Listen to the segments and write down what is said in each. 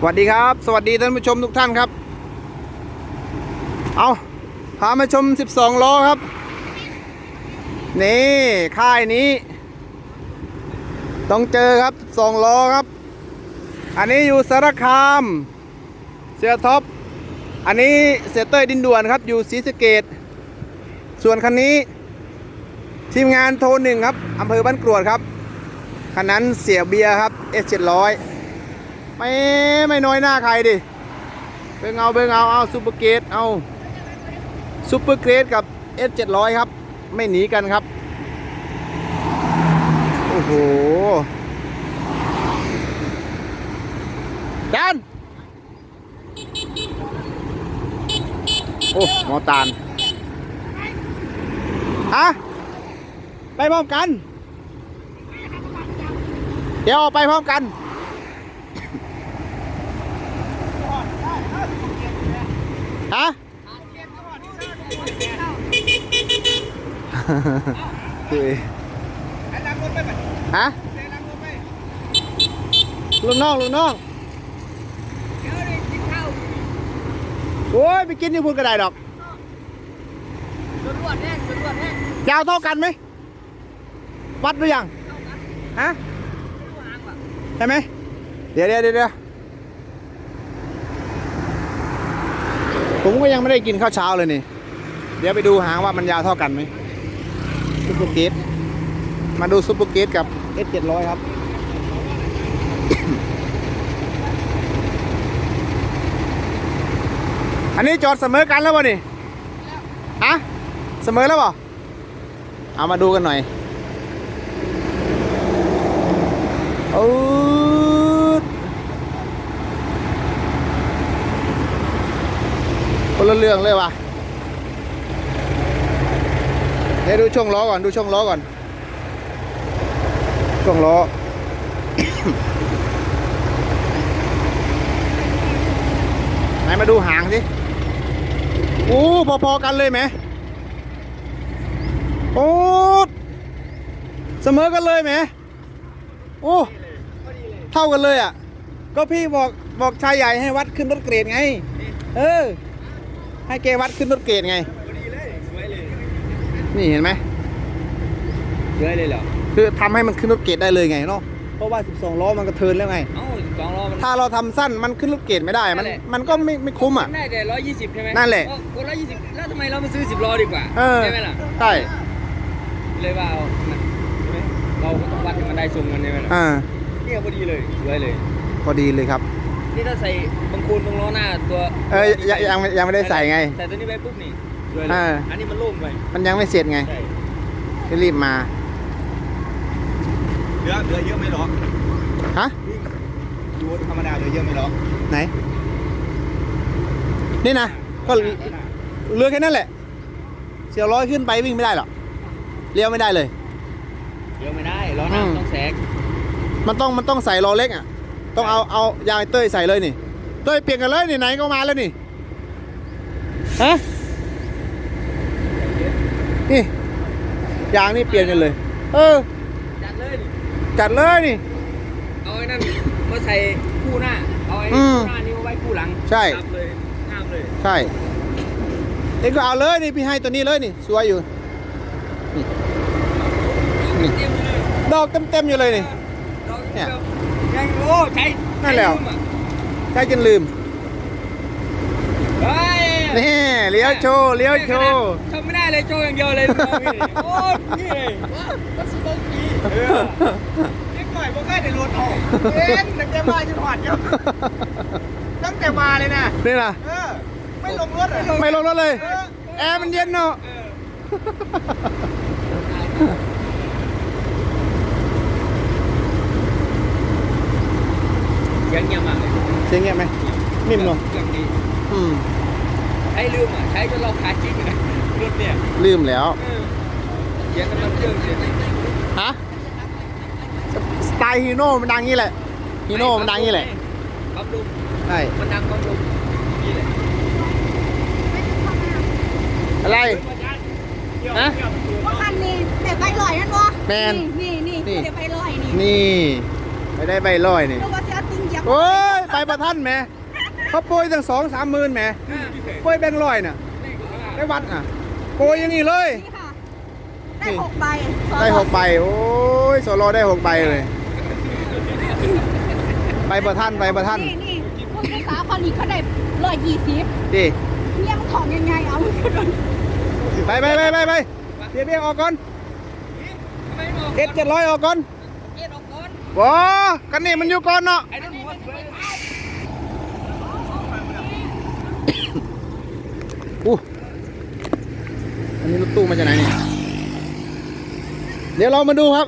สวัสดีครับ สวัสดีท่านผู้ชมทุกท่านครับ เอาพามาชม 12 ล้อครับ นี่ค่ายนี้ ต้องเจอครับ 12 ล้อครับ อันนี้อยู่สารคาม เสียท็อป อันนี้เสียเต้ยดินด่วนครับ อยู่ศรีสะเกดส่วนคันนี้ ทีมงานโทรหนึ่งครับอำเภอบ้านกรวดครับ คันนั้นเสียเบียร์ครับ S700 ไม่ไม่น้อยหน้าใครดิเบิ่งเอาเบิ่งเอาเอาซูเปอร์เกตเอาซูเปอร์เกรดกับ S700 ครับ ไม่หนีกันครับ โอ้โหจานโอ้หมอตาลฮะไปพร้อมกัน เดี๋ยวออกไปพร้อมกัน ฮะฮะลุงน้องลุงน้องโอ้ยไปกินที่พูดก็ได้ดอกยาวเท่ากันไหมวัดหรือยังฮะใช่ไหมเดี๋ยวเดี๋ยวเดี๋ยวเดี๋ยว ผมก็ยังไม่ได้กินข้าวเช้าเลยนี่ เดี๋ยวไปดูหางว่ามันยาวเท่ากันไหมซุปเปอร์เกตมาดูซุปเปอร์เกตกับ S700 ครับอันนี้จอดเสมอกันแล้วป่ะนี่ฮะเสมอแล้วป่ะเอามาดูกันหน่อยเอาคน ละเรื่องเลยว่ะเดี๋ยวดูช่วงล้อก่อนดูช่วงล้อก่อน ช่วงล้อไหนมาดูหางสิโอ้พอๆกันเลยไหมโอ้เสมอกันเลยไหมโอ้เท่ากันเลยอะ ก็พี่บอกบอกชายใหญ่ให้วัดขึ้นรถเกรดไง เออ ให้แกวัดขึ้นรถเกรดไง นี่เห็นไหมเยอะเลยเหรอ คือทำให้มันขึ้นรถเกรดได้เลยไงเนาะ เพราะว่า 12 ล้อมันกระเทินแล้วไงเอ้าสองล้อมันถ้าเราทำสั้นมันขึ้นรถเกรดไม่ได้ มันนั่นแหละมันก็ไม่ไม่คุ้มอะ ได้แต่ร้อยยี่สิบใช่ไหมนั่นแหละคนร้อยยี่สิบแล้วทำไมเราไม่ซื้อสิบล้อดีกว่าเออใช่ไหมล่ะ ใช่ เลยว่าเอานะใช่ไหมเราก็ต้องวัดให้มันได้ทรงกันใช่ไหมล่ะอ่าเนี่ยพอดีเลยสวยเลย พอดีเลยครับ นี่ถ้าใส่บางคูนตรงล้อหน้าตัว เอ้ยยังยังยังไม่ได้ใส่ไง แต่ตัวนี้ไปปุ๊บนี่สวยเลเอยออันนี้มันโล่งไปมันยังไม่เสร็จไงใช่รีบมา เหลือเหลือเยอะไหมหรอฮะดูธรรมดาเหลือเยอะไหมหรอไหน นี่นะ ก็เรือแค่นั้นแหละ เสียวร้อยขึ้นไปวิ่งไม่ได้หรอกเลี้ยวไม่ได้เลยเดี๋ยวไม่ได้ล้อหน้าอืม ต้องแสกมันต้องมันต้องใส่ล้อเล็กอะ ต้องเอาเอายางไอ้เต้ยใส่เลยนี่ เต้ยเปลี่ยนกันเลยนี่ไหนก็มาแล้วนี่ฮะนี่ยางนี่เปลี่ยนกันเลย เออ จัดเลยนี่จัดเลยนี่ เอาไอ้นั่นมาใส่คู่หน้า เอาไอ้อืม คู่หน้านี่มาไว้คู่หลังใช่ครับเลยงามเลยใช่เอ็งก็เอาเลยนี่พี่ให้ตัวนี้เลยนี่สวยอยู่ นี่ เต็มเลยดอกเต็มๆอยู่เลยนี่เนี่ย ยังโอ้ใช้นั่นแหละ ใช้มอะใช่จนลืมเฮ้ยนี่เลี้ยวโชว์เลี้ยวโชว์ทำไม่ได้เลยโชว์อย่างเดียวเลยน้องนี่โอ้นี่เลยก็สุดยอดดีเออเล็กหน่อยพวกใกล้ได้รถออกเอ็นตั้งแต่มาจนหอดยังตั้งแต่มาเลยนะนี่นะเออไม่ลงรถเลยไม่ลงรถเลย แอร์มันเย็นเนาะเสียังเงียบมากเลย เสียงเงี้ยไหมนิ่มเนาะเสียงดีอืมใช้ลืมอะใช้จนเราขาดจริงเลยรถเนี่ยลืมแล้วเออเสียงน้ำมันเครื่องเสียงฮะสไตล์ฮีโน่มันดังงี้แหละฮีโน่มันดังงี้แหละความดุใช่มันดังความดุนี่แหละอะไรฮะว่าคันนี้เด็กไปลอยนั่นวะแม่นนี่นี่นี่เด็กไปลอยนี่นี่ไม่ได้ใบลอยนี่แล้วว่าจะเอาติงเหยับโอ้ย ไปประท่านแหมเขาโปรยตั้งสองสามหมื่นแหมโปรยแบงค์ร้อยน่ะได้วัดน่ะโปรยอย่างนี้เลย นี่ค่ะ ได้หกใบได้หกใบโอ้ยโซโลได้หกใบเลย ไปประท่านไปประท่านนี่นี่คุณภาษาคนนี้เขาได้ร้อยยี่สิบดิเนี่ยมันของยังไงเอามันก็โดนไปไปไปไปไปเบียร์เบียร์ออกก่อนทำไมบอกเอสเจ็ดร้อยออกก่อนเอ็ดออกก่อนว้ากันนี่มันอยู่ก่อนเนาะ อ้นั่นหัวสวยอู้อันนี้รถตู้มาจากไหนเนี่ยเดี๋ยวเรามาดูครับ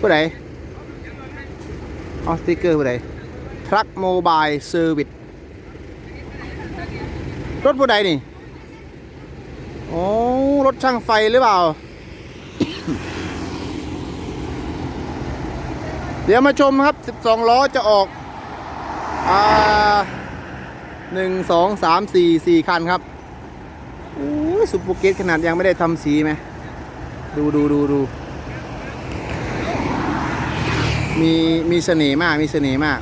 ผู้ใดเอสติเกอร์ผู้ใดทรัคโมบายเซอร์วิสรถผู้ใดนี่โอ้รถช่างไฟหรือเปล่า เดี๋ยวมาชมครับ 12 ล้อจะออก อ่า หนึ่งสองสามสี่สี่คันครับโอ้ยซุปเปอร์เกตขนาดยังไม่ได้ทำสีไหมดูดูดูดูมีมีเสน่ห์มากมีเสน่ห์มาก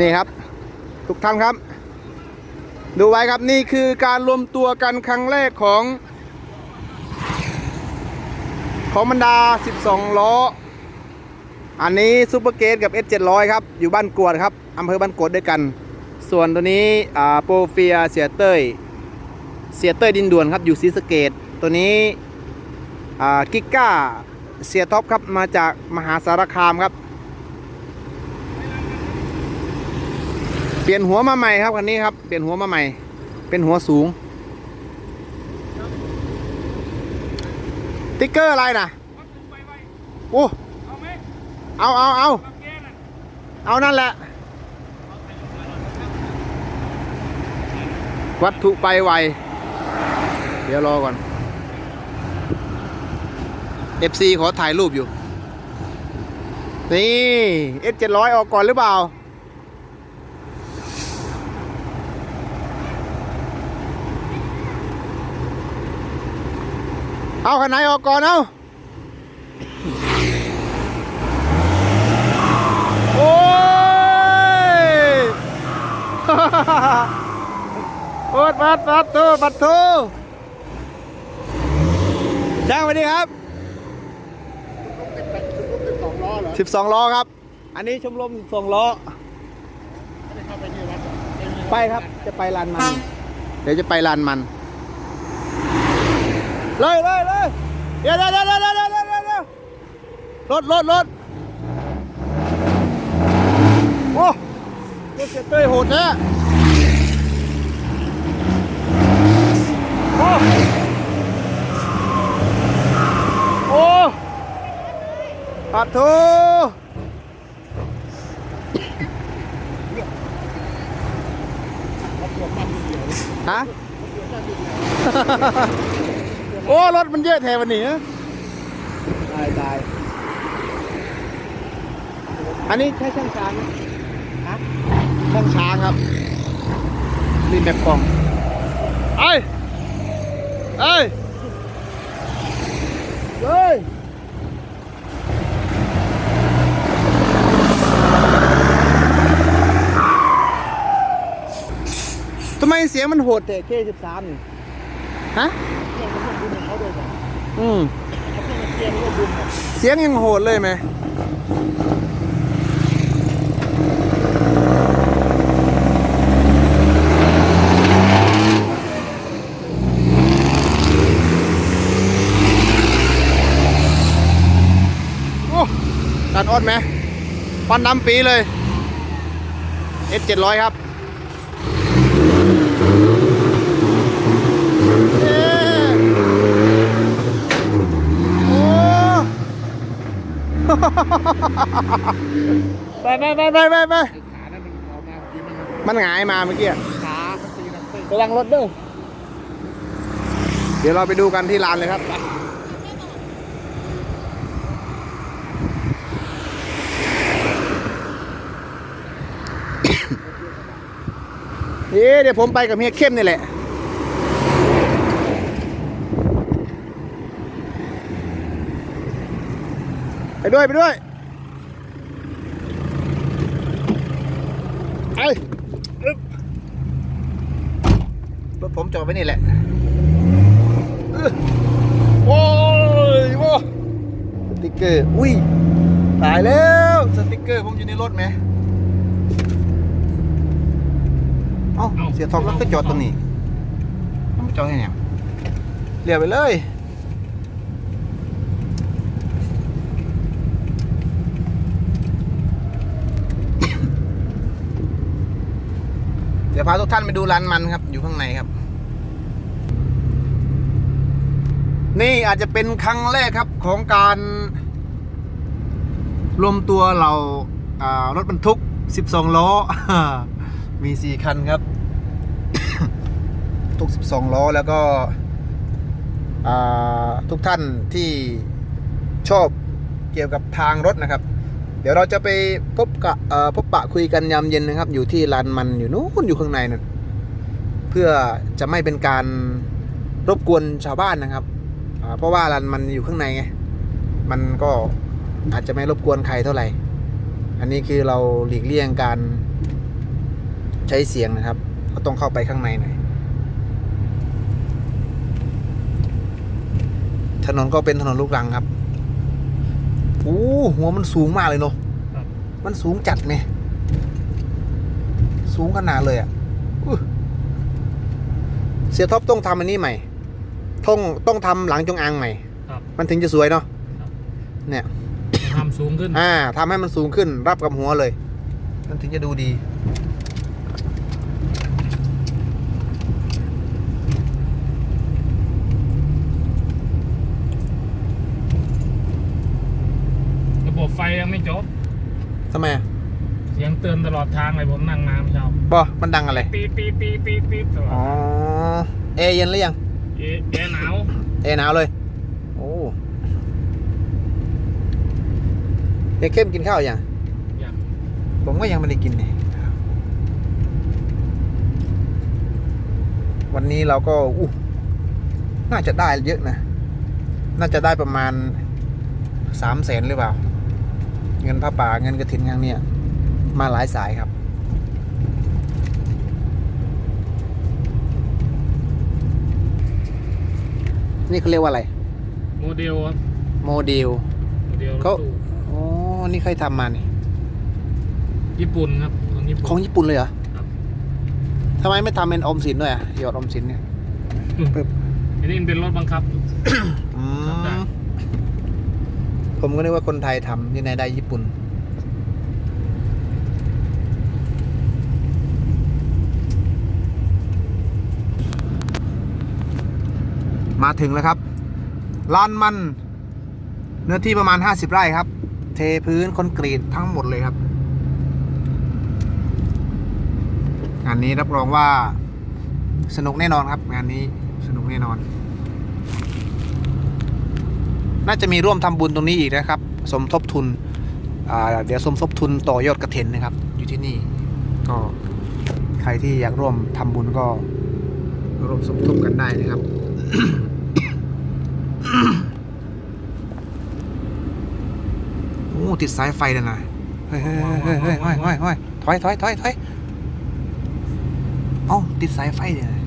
นี่ครับ ทุกท่านครับ ดูไว้ครับนี่คือการรวมตัวกันครั้งแรกของ ของบรรดา 12 ล้อ อันนี้ซูเปอร์เกตกับ S700 ครับ อยู่บ้านกวดครับอำเภอบ้านกวดด้วยกัน ส่วนตัวนี้อ่าโปรเฟียเสียเต้ย เสียเต้ยดินด่วนครับ อยู่ศรีสเกดตัวนี้อ่ากิก้าเสียท็อปครับ มาจากมหาสารคามครับ เปลี่ยนหัวมาใหม่ครับคันนี้ครับ เปลี่ยนหัวมาใหม่ เป็นหัวสูง ติ๊กเกอร์อะไรนะโอ้เอาเอาเอาเอานั่นแหละ วัตถุไปไว เดี๋ยวรอก่อน FC ขอถ่ายรูปอยู่ นี่ S700 ออกก่อนหรือเปล่า เอาคันไหนออกก่อนเอาโอ้ยโอดปัดปัดโตปัดโตจ้างสวัสดีครับสิบสองล้อครับ อันนี้ชมรมสิบสองล้อไปครับ จะไปลานมัน เดี๋ยวจะไปลานมัน เลยเลยเลยเดี๋ยวเดี๋ยวเดี๋ยวเดี๋ยวเลยเลยวรถรถรถโอ้เสียเต้ยโหดแท้โอ้โอ้ปัดทูฮะ โอ้รถมันเยอะแทวันนี้นะตายตายอันนี้ใช้ช่างช้างไหมฮะช่างช้างครับนี่แบบกล่องเอ้ยเอ้ยเฮ้ยทำไมเสียงมันโหดแต่ K13 นี่ฮะ อืมเสียงยังโหดเลยไหมโอ้ดันออดไหมฟันดำปีเลย S 700 ครับเอ๊ะโอ้ ไปไปไปไปไปไปมันหงายมาเมื่อกี้ขาระวังรถด้วยเดี๋ยวเราไปดูกันที่ลานเลยครับเอ๊ะเดี๋ยวผมไปกับเฮียเข้มนี่แหละ ด้วย ไปด้วยไอ้อึ๊บรถผมจอดไว้นี่แหละอึ๊บโอ้ยโว้สติกเกอร์ อุ้ย ตายแล้ว สติกเกอร์ผมอยู่ในรถไหมเอ้า เสียทองแล้วก็จอดตรงนี้ต้องจอดยังไงเรียบไปเลย ยวพาทุกท่านไปดูร้านมันครับ อยู่ข้างในครับ นี่อาจจะเป็นครั้งแรกครับของการรวมตัวเราอ่ารถบรรทุก 12 ล้อ มี 4 คันครับ ทุก 12 ล้อแล้วก็อ่าทุกท่านที่ชอบเกี่ยวกับทางรถนะครับ เดี๋ยวเราจะไปพบกะเอ่อพบปะคุยกันยามเย็นนะครับ อยู่ที่ลานมันอยู่นู้นอยู่ข้างในนั่นเพื่อจะไม่เป็นการรบกวนชาวบ้านนะครับเพราะว่าลานมันอยู่ข้างในไงมันก็อาจจะไม่รบกวนใครเท่าไหร่ อันนี้คือเราหลีกเลี่ยงการใช้เสียงนะครับเราต้องเข้าไปข้างในหน่อยถนนก็เป็นถนนลูกรังครับ โอ้หัวมันสูงมากเลยเนาะครับมันสูงจัดไหมสูงขนาดเลยอะอุ๊ยเสียท็อปต้องทำอันนี้ใหม่ต้องต้องทำหลังจงอางใหม่ครับมันถึงจะสวยเนาะครับเนี่ยทำสูงขึ้น อ่าทำให้มันสูงขึ้นรับกับหัวเลย มันถึงจะดูดี ระบบไฟ ยังไม่จบทำไมอะเสียงเตือนตลอดทางเลยผมนั่งน้ำเช้าบอมันดังอะไรปีดปีดปีดปีดปีดตลออ๋อดเอร์เย็นหรือยังเอะแอร์หนาวเอร์หนาวเลย โอ้เฮียเข้มกินข้าวยังอยากผมก็ยังไม่ได้กินเลยวันนี้เราก็อู้น่าจะได้เยอะนะ น่าจะได้ประมาณสามแสนหรือเปล่า เงินพระป่าเงินกระถินครั้งเนี้ยมาหลายสายครับ นี่เขาเรียกว่าอะไร โมเดลครับโมเดล โมเดลรถเขา ตู้อ๋อนี่เคยทำมานี่ ญี่ปุ่นครับของญี่ปุ่นของญี่ปุ่นเลยเหรอครับ ทำไมไม่ทำเป็นออมสินด้วยอะหยอดออมสินเนี่ย ปึ๊บ อันนี้เป็นรถบังคับ อืครับได้ม ผมก็นึกว่าคนไทยทำที่ไหนได้ญี่ปุ่น มาถึงแล้วครับลานมัน เนื้อที่ประมาณ 50 ไร่ครับ เทพื้นคอนกรีตทั้งหมดเลยครับงานนี้รับรองว่าสนุกแน่นอนครับ งานนี้สนุกแน่นอน น่าจะมีร่วมทำบุญตรงนี้อีกนะครับ สมทบทุนเดี๋ยวสมทบทุนต่อยอดกระเถินนะครับ อยู่ที่นี่ก็ใครที่อยากร่วมทำบุญก็ร่วมสมทบกันได้นะครับโอ้ติดสายไฟเลยนะเฮ้ยเฮ้ยเฮ้ยเฮ้ยเฮ้ยเฮ้ยถอยถอยถอยถอยเอ้าติดสายไฟเลยนะ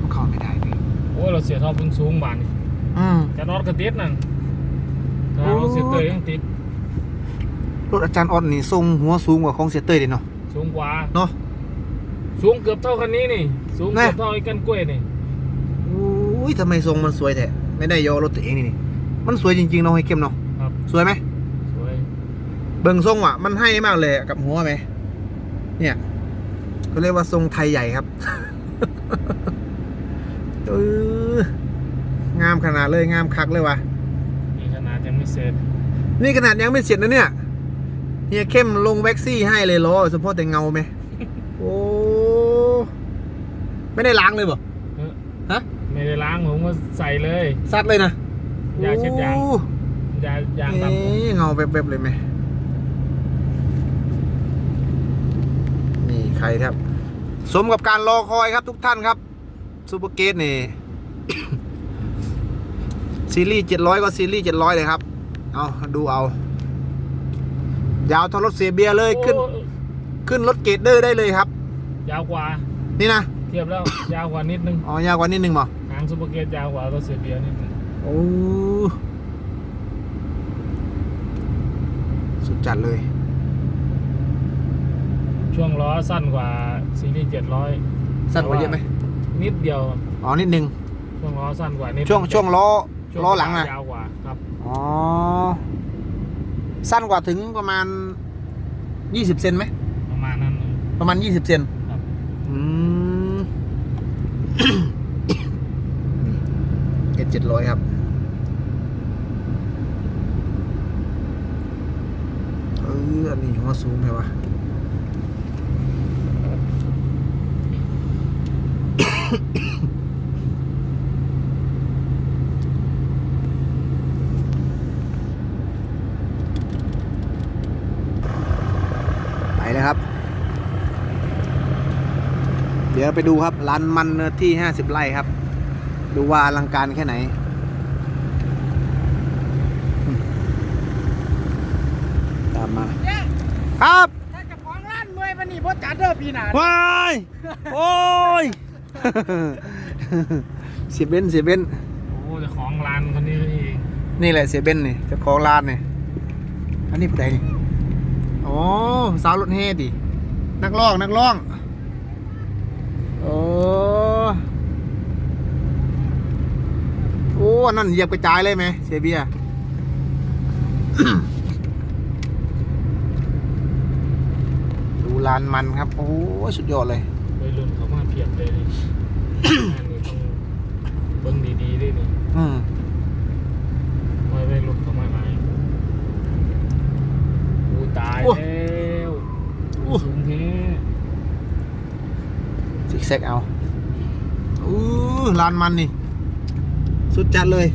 มันเข้าไม่ได้เลยโอ้เราเสียท่อพึ่งสูงบานนี่ อืมจะรถกระติดนั่นถ้าเราเสียเตยยังติดรถอาจารย์ออดนี่ทรงหัวสูงกว่าของเสียเตยดิเนาะสูงกว่าเนาะสูงเกือบเท่าคันนี้นี่ สูงแน่เกือบเท่าไอ้กันกล้วยนี่อุ้ยทำไมทรงมันสวยแท้ไม่ได้ยอรถตัวเองนี่นี่มันสวยจริงๆเนาะให้เข้มเนาะครับสวยไหมสวยเบิ่งทรงอะ มันให้มากเลยกับหัวไหมเนี่ยเขาเรียกว่าทรงไทยใหญ่ครับเออ งามขนาดเลยงามคักเลยว่ะนี่ขนาดยังไม่เสร็จ นี่ขนาดยังไม่เสร็จนะเนี่ยเฮียเข้มลงแว็กซี่ให้เลยล้อเฉพาะแต่เงาไหมโอ้ไม่ได้ล้างเลยบ่เออฮะไม่ได้ล้างผมก็ใส่เลย ซัดเลยนะยาเช็ดยางโอ้ยายางดำผมเอ๊ะเงาแวบๆเลยไหมนี่ใครครับ สมกับการรอคอยครับทุกท่านครับซูเปอร์เกตนี่ ซีรีส์เจ็ดร้อยก็ซีรีส์เจ็ดร้อยเลยครับ เอาดูเอา ยาวเท่ารถเสียเบียร์เลยขึ้นโอ้ขึ้นรถเกรดเดอร์ได้เลยครับ ยาวกว่า นี่นะ เทียบแล้ว ยาวกว่านิดนึง อ๋อ ยาวกว่านิดนึงเหรอหางซูเปอร์เกตยาวกว่ารถเสียเบียร์นิดนึง โอ้ สุดจัดเลย ช่วงล้อสั้นกว่าซีรีส์เจ็ดร้อยสั้นกว่าเยอะไหมนิดเดียวครับอ๋อ นิดนึงช่วงล้อสั้นกว่านิดช่วงช่วงล้อ ช่วล้อหลังนะยาวกว่าครับอ๋อ สั้นกว่าถึงประมาณยี่สิบเซนไหม ประมาณนั้นเลยประมาณยี่สิบเซนครับ อืม เอเจ็ดร้อยครับ เออ อันนี้หัวสูงไหมวะ ไปเลยครับ เดี๋ยวไปดูครับร้านมันเนื้อที่50ไร่ครับ ดูว่าอลังการแค่ไหนอืมตามมาเนี่ยครับถ้าเจะของร้านเมื่อยมันนี่พ่จัดเด้อปีหน้าวายโอ้ยเสียเบนเสียเบนโอ้เจ้าของร้านคนนี้นี่เองนี่แหละเสียเบนนี่เจ้าของร้านนี่อันนี้ผู้ใดนี่ อ๋อ สาวรถเฮดิ นักร้อง นักร้อง โอ้ โอ้อันนั่นเหยียบกระจายเลยไหมเสียเบียร์ดูลานมันครับ โอ้ยสุดยอดเลยวัยรุ่นเขามาเพียบเลยนี่งานนี้ต้องเบิ้งดีๆด้วยนี่ อืม ไว้วัยรุ่นเขามาไหนอู้ตาย โอ้ แล้วโอ้สูงเท่ซิกแซกเอาอู้ลานมันนี่ สุดจัดเลย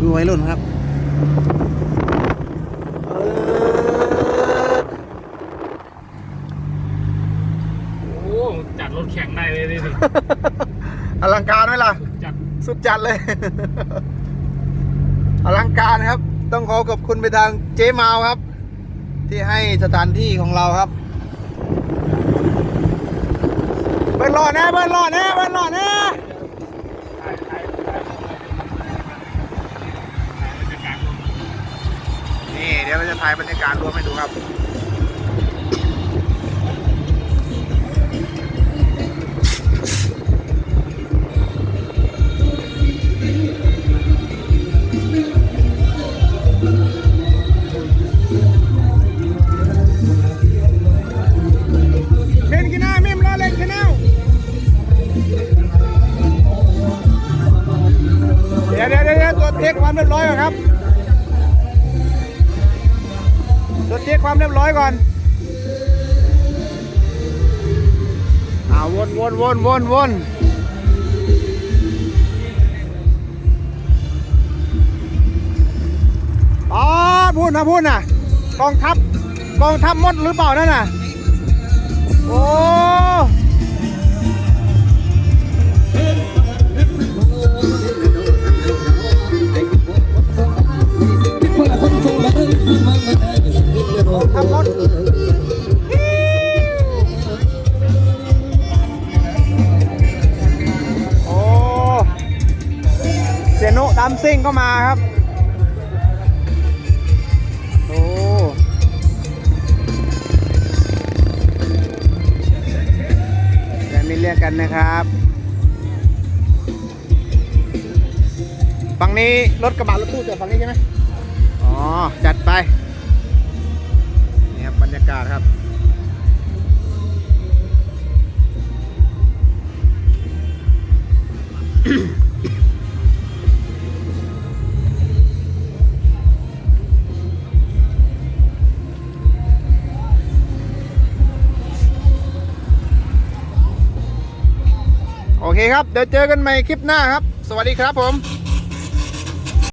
ดูไว้รุ่นครับเออโอ้จัดรถแข่งได้เลยดิอลังการไหมล่ะ จัดสุดจัดเลย อลังการครับ ต้องขอขอบคุณไปทางเจ๊มาวครับ ที่ให้สถานที่ของเราครับ เบิร์นหล่อแน่เบิร์นหล่อแน่เบิร์นหล่อแน่นี่เดี๋ยวเราจะถ่ายบรรยากาศรวมให้ดูครับ วนวนวนอ๋อพูดนะพูดนะกองทัพกองทัพมดหรือเปล่านั่นน่ะ โอ้ทำรถ สียโนุดำซิ่งก็มาครับ โอ้ แต่ไม่เรียกกันนะครับ ฝั่งนี้รถกระบะรถตู้จอดฝั่งนี้ใช่ไหมอ๋อ จัดไป นี่ครับบรรยากาศครับ โอเคครับ เดี๋ยวเจอกันใหม่คลิปหน้าครับ สวัสดีครับผม